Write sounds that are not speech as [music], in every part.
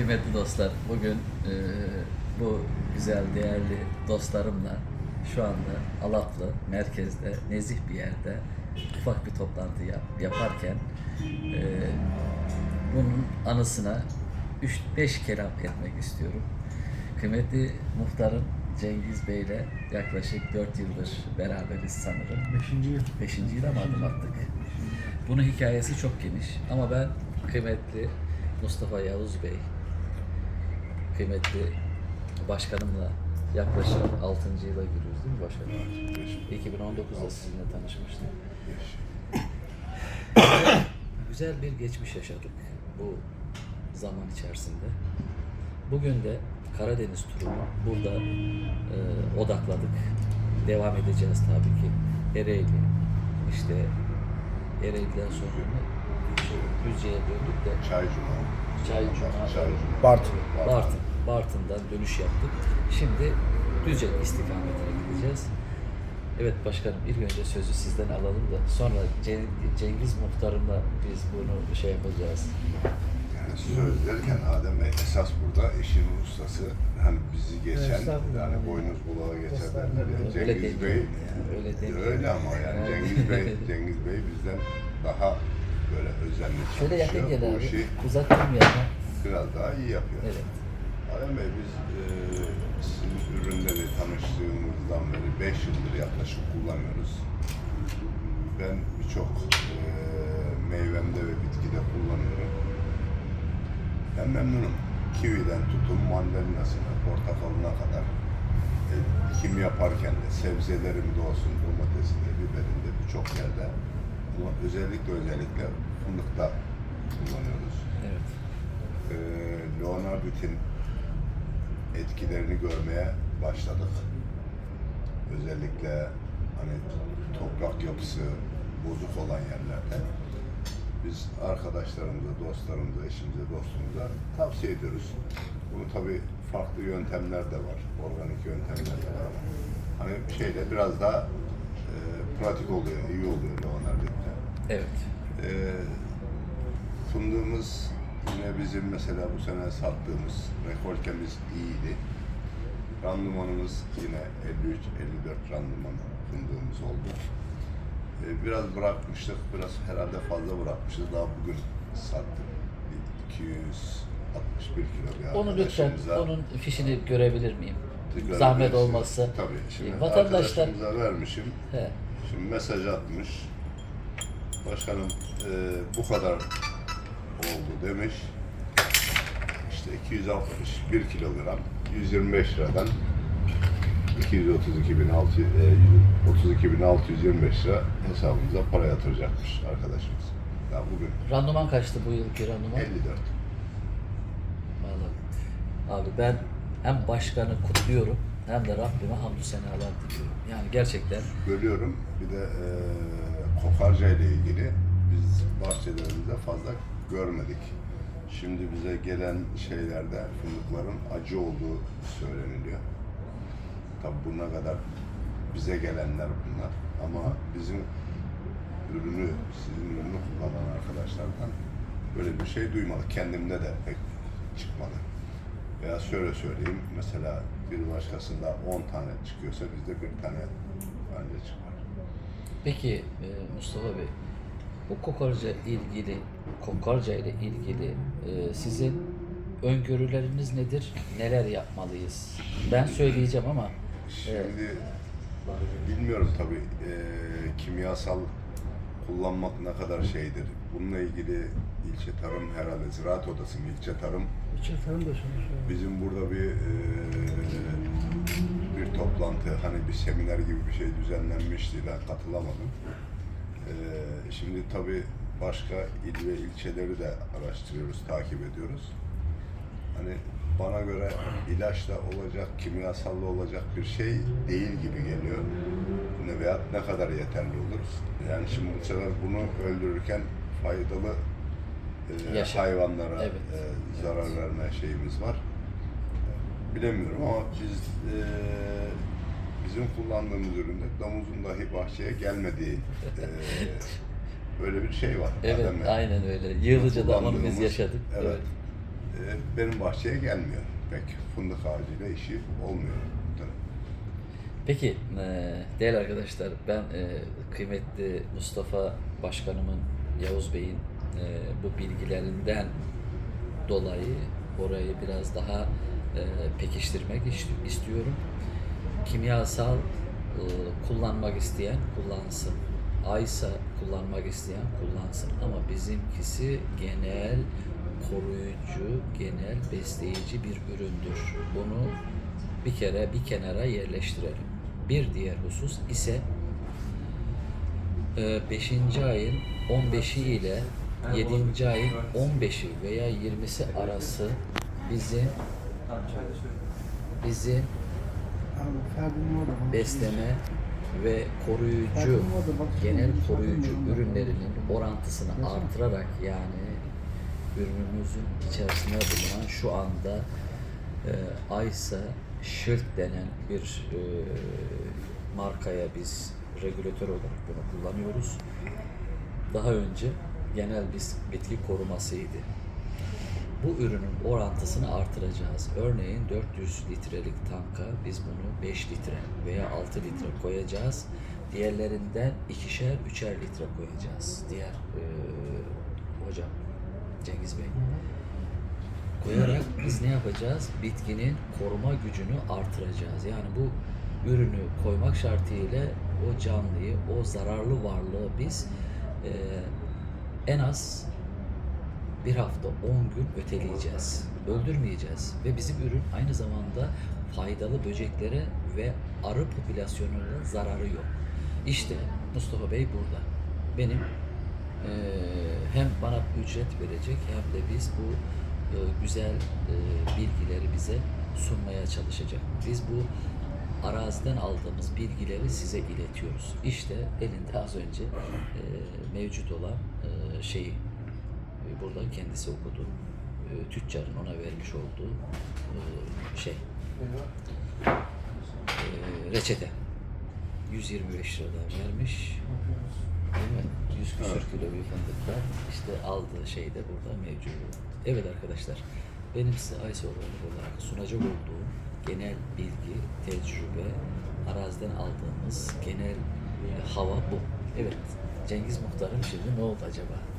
Kıymetli dostlar, bugün e, bu güzel, değerli dostlarımla şu anda Alaplı merkezde, nezih bir yerde ufak bir toplantı yap- yaparken e, bunun anısına 3-5 kelam etmek istiyorum. Kıymetli muhtarım Cengiz Bey ile yaklaşık 4 yıldır beraberiz sanırım. Beşinci yıl. Beşinci yıla mı adım attık? Bunun hikayesi çok geniş ama ben kıymetli Mustafa Yavuz Bey, kıymetli başkanımla yaklaşık 6. yıla giriyoruz değil mi başkanım? 2019'da sizinle tanışmıştık. [coughs] Güzel bir geçmiş yaşadık bu zaman içerisinde. Bugün de Karadeniz turunu burada e, odakladık. Devam edeceğiz tabii ki. Ereğli, işte Ereğli'den sonra Düzce'ye döndük de Çay Cuma. Çay Cuma, Çay Cuma. Bartın. Bartın, Bartın'dan dönüş yaptık. Şimdi Düzce istikametine gideceğiz. Evet başkanım ilk önce sözü sizden alalım da sonra Ceng- Cengiz Muhtarım'la biz bunu şey yapacağız. Yani söz derken Adem Bey esas burada işin ustası hani bizi geçen yani boynuz bulağa geçer derler ya. Öyle Cengiz Bey yani, öyle değil öyle yani. ama yani Yani. Cengiz Bey Cengiz Bey bizden daha böyle özenli Şöyle yakın çalışıyor. gel abi. Uzak durmayalım. biraz daha iyi yapıyor. Evet. Adem Bey biz e, sizin ürünleri tanıştığımızdan beri 5 yıldır yaklaşık kullanıyoruz. Ben birçok e, meyvemde ve bitkide kullanıyorum. Ben memnunum. Kividen tutun mandalinasına, portakalına kadar e, dikim yaparken de sebzelerimde olsun, domatesinde, biberinde birçok yerde ama özellikle özellikle fındıkta kullanıyoruz Evet. e, Leonardit'in etkilerini görmeye başladık. Özellikle hani toprak yapısı bozuk olan yerlerde. Biz arkadaşlarımıza, dostlarımıza, eşimize, dostumuza tavsiye ediyoruz. Bunu tabii farklı yöntemler de var. Organik yöntemler de var hani şeyde biraz daha e, pratik oluyor, iyi oluyor Leonardit'te. Evet. Ee, fındığımız yine bizim mesela bu sene sattığımız rekoltemiz iyiydi. Randımanımız yine 53-54 randıman fındığımız oldu. Ee, biraz bırakmıştık, biraz herhalde fazla bırakmışız. Daha bugün sattık. Bir 261 kilo bir Onu lütfen, onun fişini görebilir miyim? Zahmet olmazsa. Tabii. Şimdi E, vatandaşlar arkadaşımıza vermişim. he, Şimdi mesaj atmış. Başkanım e, bu kadar oldu demiş. İşte 261 kilogram 125 liradan 232.600 e, 32.625 lira hesabımıza para yatıracakmış arkadaşımız. Ya bugün randıman kaçtı bu yılki randıman? 54. Vallahi. Abi ben hem başkanı kutluyorum hem de Rabbime hamdü senalar diliyorum. Yani gerçekten Bölüyorum. Bir de e, kokarca ile ilgili biz bahçelerimizde fazla görmedik. Şimdi bize gelen şeylerde fındıkların acı olduğu söyleniliyor. Tabi buna kadar bize gelenler bunlar. Ama bizim ürünü, sizin ürünü kullanan arkadaşlardan böyle bir şey duymadık. Kendimde de pek çıkmadı. Veya şöyle söyleyeyim, mesela bir başkasında 10 tane çıkıyorsa bizde bir tane bence çıkar. Peki e, Mustafa Bey, bu kokarca ilgili, kokarca ile ilgili e, sizin öngörüleriniz nedir? Neler yapmalıyız? Ben söyleyeceğim ama Şimdi bilmiyorum tabii eee, kimyasal kullanmak ne kadar şeydir. Bununla ilgili ilçe tarım herhalde ziraat odası mı ilçe tarım İçin tarım da çalışıyor. bizim burada bir eee, bir toplantı hani bir seminer gibi bir şey düzenlenmişti ben katılamadım. Eee, şimdi tabii başka il ve ilçeleri de araştırıyoruz, takip ediyoruz. Hani bana göre ilaçla olacak, kimyasalla olacak bir şey değil gibi geliyor. Ne veya ne kadar yeterli olur. Yani şimdi bu sefer bunu öldürürken faydalı e, hayvanlara Evet. e, zarar verme şeyimiz var. Bilemiyorum ama biz e, bizim kullandığımız üründe domuzun dahi bahçeye gelmediği e, böyle bir şey var. evet Adem Bey. aynen öyle. Yığılıcı'da onu biz yaşadık. Evet. benim bahçeye gelmiyor pek. Fındık ağacıyla işi olmuyor. Peki e, değerli arkadaşlar ben e, kıymetli Mustafa Başkanımın Yavuz Bey'in e, bu bilgilerinden dolayı orayı biraz daha pekiştirmek ist- istiyorum. Kimyasal kullanmak isteyen kullansın. Aysa kullanmak isteyen kullansın. Ama bizimkisi genel koruyucu, genel besleyici bir üründür. Bunu bir kere bir kenara yerleştirelim. Bir diğer husus ise 5. ayın 15'i ile 7. ayın 15'i veya 20'si arası bizim bizim besleme ve koruyucu genel koruyucu ürünlerinin orantısını artırarak yani ürünümüzün içerisinde bulunan şu anda e, Aysa Shield denen bir e, markaya biz regülatör olarak bunu kullanıyoruz. Daha önce genel biz bitki korumasıydı. Bu ürünün orantısını artıracağız. Örneğin 400 litrelik tanka biz bunu 5 litre veya 6 litre koyacağız. Diğerlerinden ikişer, üçer litre koyacağız. Diğer eee, hocam Cengiz Bey. Koyarak biz ne yapacağız? Bitkinin koruma gücünü artıracağız. Yani bu ürünü koymak şartıyla o canlıyı, o zararlı varlığı biz eee, en az bir hafta 10 gün öteleyeceğiz. Öldürmeyeceğiz. Ve bizim ürün aynı zamanda faydalı böceklere ve arı popülasyonuna zararı yok. İşte Mustafa Bey burada. Benim eee, hem bana ücret verecek hem de biz bu eee, güzel eee, bilgileri bize sunmaya çalışacak. Biz bu araziden aldığımız bilgileri size iletiyoruz. İşte elinde az önce eee, mevcut olan eee, şeyi e, burada kendisi okudu. E, Tüccarın ona vermiş olduğu e, şey e, reçete. 125 liradan vermiş. Değil mi? 100 küsür kilo bir fındık var. İşte aldığı şey de burada mevcut. Evet arkadaşlar, benim size Orhanlı olarak sunacak olduğum genel bilgi, tecrübe, araziden aldığımız genel e, hava bu. Evet, Cengiz Muhtar'ım şimdi ne oldu acaba?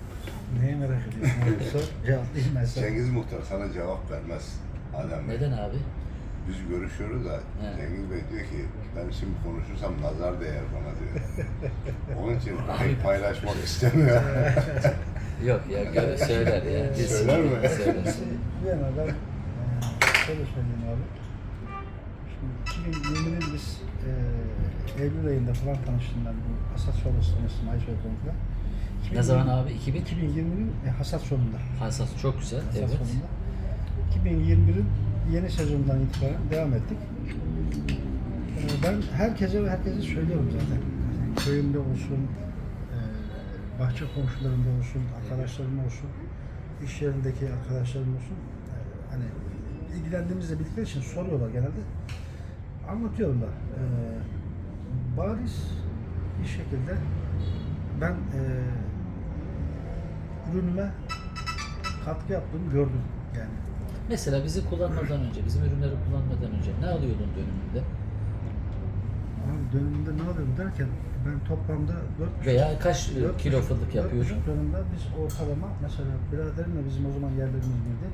Neyi merak ediyorsun? Sor, cevaplayayım ben sana. Cengiz Muhtar sana cevap vermez. Adem Bey. Neden abi? Biz görüşüyoruz da He. Cengiz Bey diyor ki ben şimdi konuşursam nazar değer bana diyor. [laughs] Onun için pek paylaşmak istemiyor. [laughs] Yok ya gö- söyler ya. Biz- Söyler mi? [laughs] Söyler. Bir yana ben eee, şöyle söyleyeyim abi. Şimdi 2020'nin biz eee Eylül ayında falan tanıştım ben bu sonrasında Mayıs ayında falan. Ne zaman abi? 2000? 2020'nin e, hasat sonunda. Hasat çok güzel. Hasat Evet. sonunda. 2021'in yeni sezonundan itibaren devam ettik. Eee, ben herkese ve herkese söylüyorum zaten. Yani köyümde olsun, eee, bahçe komşularımda olsun, arkadaşlarım olsun, iş yerindeki arkadaşlarım olsun. eee, hani ilgilendiğimizle bildikleri için soruyorlar genelde. Anlatıyorum da. eee, bariz bir şekilde ben eee ürünüme katkı yaptığımı gördüm yani. Mesela bizi kullanmadan önce, bizim ürünleri kullanmadan önce ne alıyordun dönümünde? Abi dönümünde ne alıyorum derken ben toplamda 4 Veya kaç e, kilo fındık yapıyordun? dönümde biz ortalama mesela biraderimle bizim o zaman yerlerimiz birdi.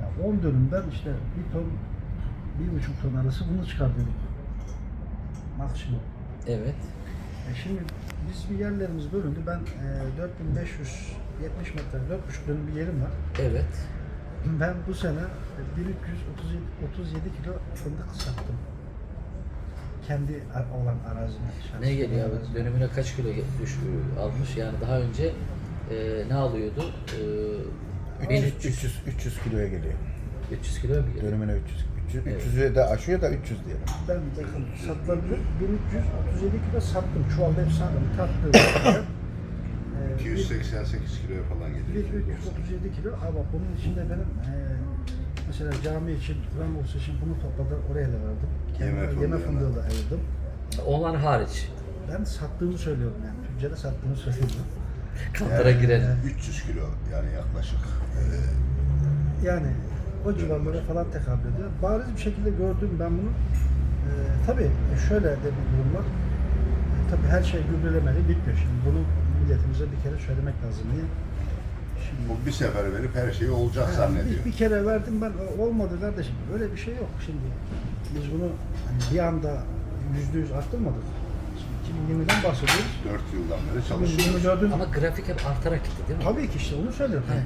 Yani 10 dönümden işte bir ton, bir buçuk ton arası bunu çıkartıyorduk. Maksimum. Evet. E şimdi biz bir yerlerimiz bölündü. Ben e, 4570 metre, 4,5 dönüm bir yerim var. Evet. Ben bu sene 1337 37 kilo fındık sattım. Kendi olan arazime. şahsi Ne geliyor abi? arazime. Dönümüne kaç kilo ge- düş almış? Yani daha önce e, ne alıyordu? E, 1300 300 300 kiloya geliyor. 300 kilo mu geliyor? Dönümüne 300. 300 Evet. 300'ü de aşıyor da 300 diyelim. Ben bakın satılabilir 1337 kilo sattım. Çuvalda hep sattım. Tattım. Ee, 288 kiloya falan geliyor. 1337 kilo ama bunun içinde benim e, mesela cami için, Kur'an kursu için bunu topladı oraya da verdim. Yeme Kendime yeme da. fındığı da ayırdım. Onlar hariç. Ben sattığımı söylüyorum yani. Tüccara sattığımı söylüyorum. Katlara girelim. 300 kilo yani yaklaşık. Ee, Yani o civarlara falan tekabül ediyor. Bariz bir şekilde gördüm ben bunu. Ee, tabii şöyle de bir durum var. Ee, tabii her şey gübrelemeli bitmiyor şimdi. Bunu milletimize bir kere söylemek lazım. Niye? Şimdi Bu bir sefer verip her şey olacak zannediyor. bir, bir kere verdim ben olmadı kardeşim. Böyle bir şey yok şimdi. Biz bunu hani bir anda yüzde yüz arttırmadık. Şimdi 2020'den bahsediyoruz. 4 yıldan beri çalışıyoruz. 2024'ün Ama grafik hep artarak gitti değil mi? Tabii ki işte onu söylüyorum. Hani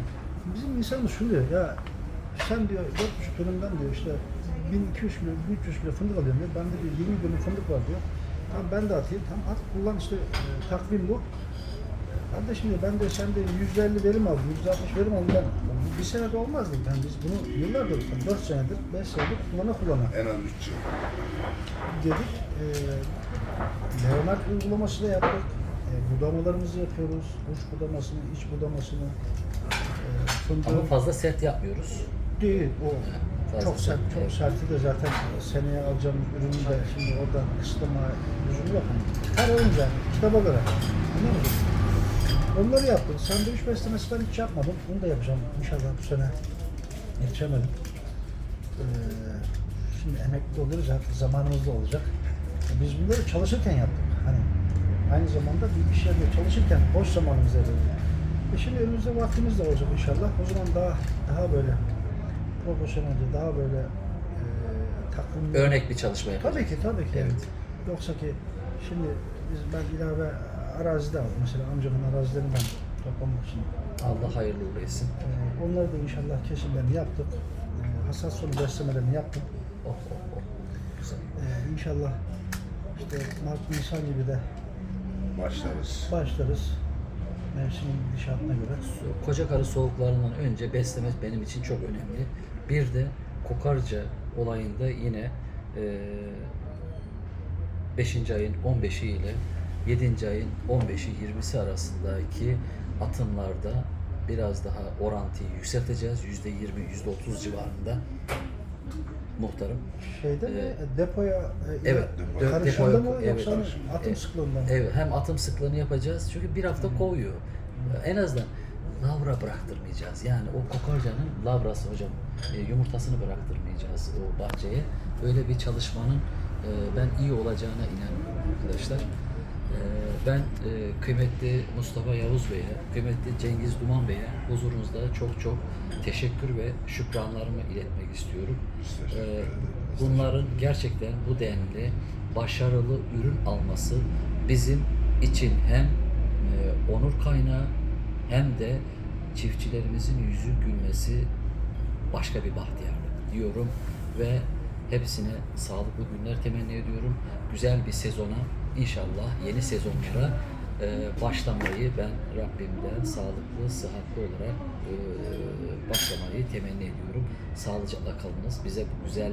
bizim insanımız şunu diyor ya sen diyor 4,5 dönümden diyor işte 1200 kilo, 1300 kilo fındık alıyorum diyor. Bende diyor 20 dönüm fındık var diyor. Tamam ben de atayım. Tamam at kullan işte e, takvim bu. Kardeşim diyor ben de sen de 150 verim aldım, 160 verim aldım ben. Bu Bir senede olmaz dedim. Ben biz bunu yıllardır, 4 senedir, 5 senedir kullana kullana En az 3 yıl. dedik. E, Leonard uygulaması da yaptık. E, budamalarımızı yapıyoruz. Uç budamasını, iç budamasını. E, fındığı Ama fazla sert yapmıyoruz. değil. O Fazla çok sert, sert, çok serti de zaten seneye alacağımız ürünü de şimdi oradan kısıtlama lüzumu yok. Her oyunca kitaba göre. Anladın mı? Onları yaptık. Sandviç beslemesi ben hiç yapmadım. Onu da yapacağım inşallah bu sene. Yetişemedim. Ee, şimdi emekli oluruz artık zamanımız da olacak. Biz bunları çalışırken yaptık. Hani aynı zamanda bir iş yerinde çalışırken boş zamanımızda yapıyoruz. E şimdi önümüzde vaktimiz de olacak inşallah. O zaman daha daha böyle profesyonelce, daha böyle e, takımlı. Örnek bir çalışma yapacağız. Tabii ki, tabii ki. Evet. Yoksa ki şimdi biz ben ilave arazide aldım. Mesela amcamın arazilerini ben toplamak için. Allah hayırlı uğurlu etsin. Ee, onları da inşallah kesimlerini yaptık. Ee, hasat sonu beslemelerini yaptık. Oh oh oh. Güzel. Ee, inşallah işte Mart Nisan gibi de Başlarız. başlarız. Mevsimin gidişatına göre. Koca karı soğuklarından önce besleme benim için çok önemli. Bir de kokarca olayında yine e, 5. ayın 15'i ile 7. ayın 15'i 20'si arasındaki atımlarda biraz daha orantıyı yükselteceğiz. %20, %30 civarında muhtarım. Şeyde mi? Ee, Depoya e, evet, dö- karışanda depoya- mı evet. yoksa hani Karışım. atım Evet. sıklığında mı? Evet, hem atım sıklığını yapacağız çünkü bir hafta kovuyor. En azından lavra bıraktırmayacağız. Yani o kokarcanın lavrası hocam e, yumurtasını bıraktırmayacağız o bahçeye. Böyle bir çalışmanın e, ben iyi olacağına inanıyorum arkadaşlar. E, ben e, kıymetli Mustafa Yavuz Bey'e, kıymetli Cengiz Duman Bey'e huzurunuzda çok çok teşekkür ve şükranlarımı iletmek istiyorum. Ee, bunların gerçekten bu denli başarılı ürün alması bizim için hem e, onur kaynağı hem de çiftçilerimizin yüzü gülmesi başka bir bahtiyarlık diyorum ve hepsine sağlıklı günler temenni ediyorum. Güzel bir sezona inşallah yeni sezonlara e, başlamayı ben Rabbimden sağlıklı, sıhhatli olarak e, başlamayı temenni ediyorum. Sağlıcakla kalınız. Bize bu güzel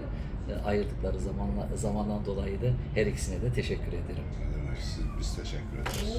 e, ayırdıkları zamanla, zamandan dolayı da her ikisine de teşekkür ederim. Ne demek, siz- Biz teşekkür ederiz.